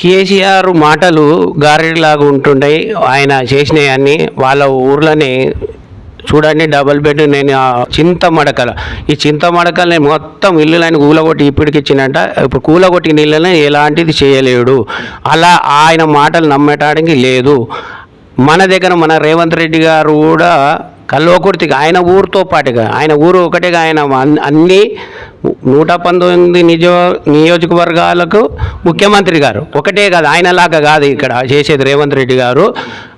కేసీఆర్ మాటలు గారెలాగా ఉంటుండే ఆయన చేసినవన్నీ వాళ్ళ ఊర్లోనే చూడండి డబల్ బెడ్ నేను చింత మడకల ఈ చింత మడకల్ని మొత్తం ఇల్లులని కూలగొట్టి ఇప్పటికి ఇచ్చినట్ట ఇప్పుడు కూలగొట్టిన నీళ్ళని ఎలాంటిది చేయలేడు. అలా ఆయన మాటలు నమ్మటానికి లేదు. మన దగ్గర మన రేవంత్ రెడ్డి గారు కూడా కల్వకుర్తికి ఆయన ఊరితో పాటుగా ఆయన ఊరు ఒకటిగా ఆయన అన్- అన్ని నూట పంతొమ్మిది నిజ నియోజకవర్గాలకు ముఖ్యమంత్రి గారు. ఒకటే కాదు ఆయనలాగా కాదు ఇక్కడ చేసేది రేవంత్ రెడ్డి గారు.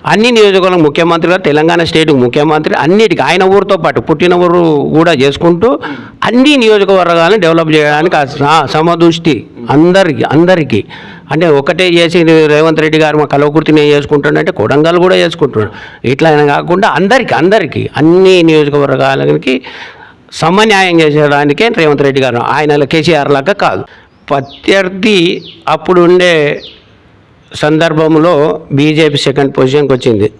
అన్ని నియోజకవర్గం ముఖ్యమంత్రి గారు తెలంగాణ స్టేట్ ముఖ్యమంత్రి అన్నిటికీ ఆయన ఊరితో పాటు పుట్టిన ఊరు కూడా చేసుకుంటూ అన్ని నియోజకవర్గాలను డెవలప్ చేయడానికి సమదృష్టి అందరికి అందరికీ. అంటే ఒకటే చేసి రేవంత్ రెడ్డి గారు మా కలవకుర్తిని చేసుకుంటాడంటే కొడంగల్ కూడా చేసుకుంటున్నాడు. ఇట్లా అయినా కాకుండా అందరికీ అందరికీ అన్ని నియోజకవర్గాలకి సమన్యాయం చేసేదానికే రేవంత్ రెడ్డి గారు. ఆయన కేసీఆర్ లాగా కాదు. ప్రత్యర్థి అప్పుడు ఉండే సందర్భంలో బీజేపీ సెకండ్ పొజిషన్కి వచ్చింది.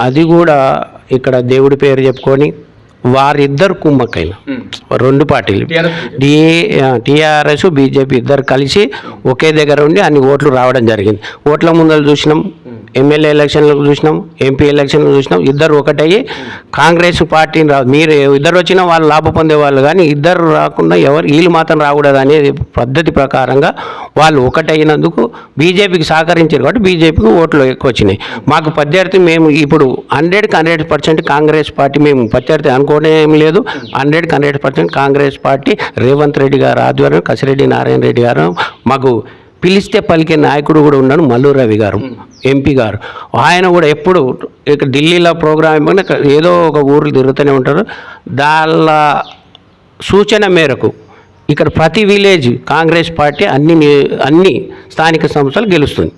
అది కూడా ఇక్కడ దేవుడి పేరు చెప్పుకొని వారిద్దరు కుమ్మక్కైన రెండు పార్టీలు. డిఏ టీఆర్ఎస్ బీజేపీ ఇద్దరు కలిసి ఒకే దగ్గర ఉండి అన్ని ఓట్లు రావడం జరిగింది. ఓట్ల ముందర చూసినాం. ఎమ్మెల్యే ఎలక్షన్లకు చూసినాం ఎంపీ ఎలక్షన్లు చూసినాం ఇద్దరు ఒకటయ్యి. కాంగ్రెస్ పార్టీని రా మీరు ఇద్దరు వచ్చినా వాళ్ళు లాభ పొందేవాళ్ళు కానీ ఇద్దరు రాకుండా ఎవరు వీళ్ళు మాత్రం రాకూడదు అనేది పద్ధతి ప్రకారంగా వాళ్ళు ఒకటైనందుకు బీజేపీకి సహకరించారు కాబట్టి బీజేపీకి ఓట్లు ఎక్కువ వచ్చినాయి మాకు ప్రత్యర్థి మేము ఇప్పుడు హండ్రెడ్కి హండ్రెడ్ పర్సెంట్ కాంగ్రెస్ పార్టీ మేము ప్రత్యర్థి అనుకోవడం లేదు. హండ్రెడ్కి hundred percent Congress party Revanth Reddy garu ఆధ్వర్యం కసిరెడ్డి నారాయణ రెడ్డి గారు మాకు పిలిస్తే పలికే నాయకుడు కూడా ఉన్నాడు మల్లు రవి గారు. ఎంపీ గారు. ఆయన కూడా ఎప్పుడు ఇక ఢిల్లీలో ప్రోగ్రామ్ ఏదో ఒక ఊర్లు తిరుగుతూనే ఉంటారు. దాళ్ళ సూచన మేరకు ఇక్కడ ప్రతి విలేజ్ కాంగ్రెస్ పార్టీ అన్ని అన్ని స్థానిక సంస్థలు గెలుస్తుంది.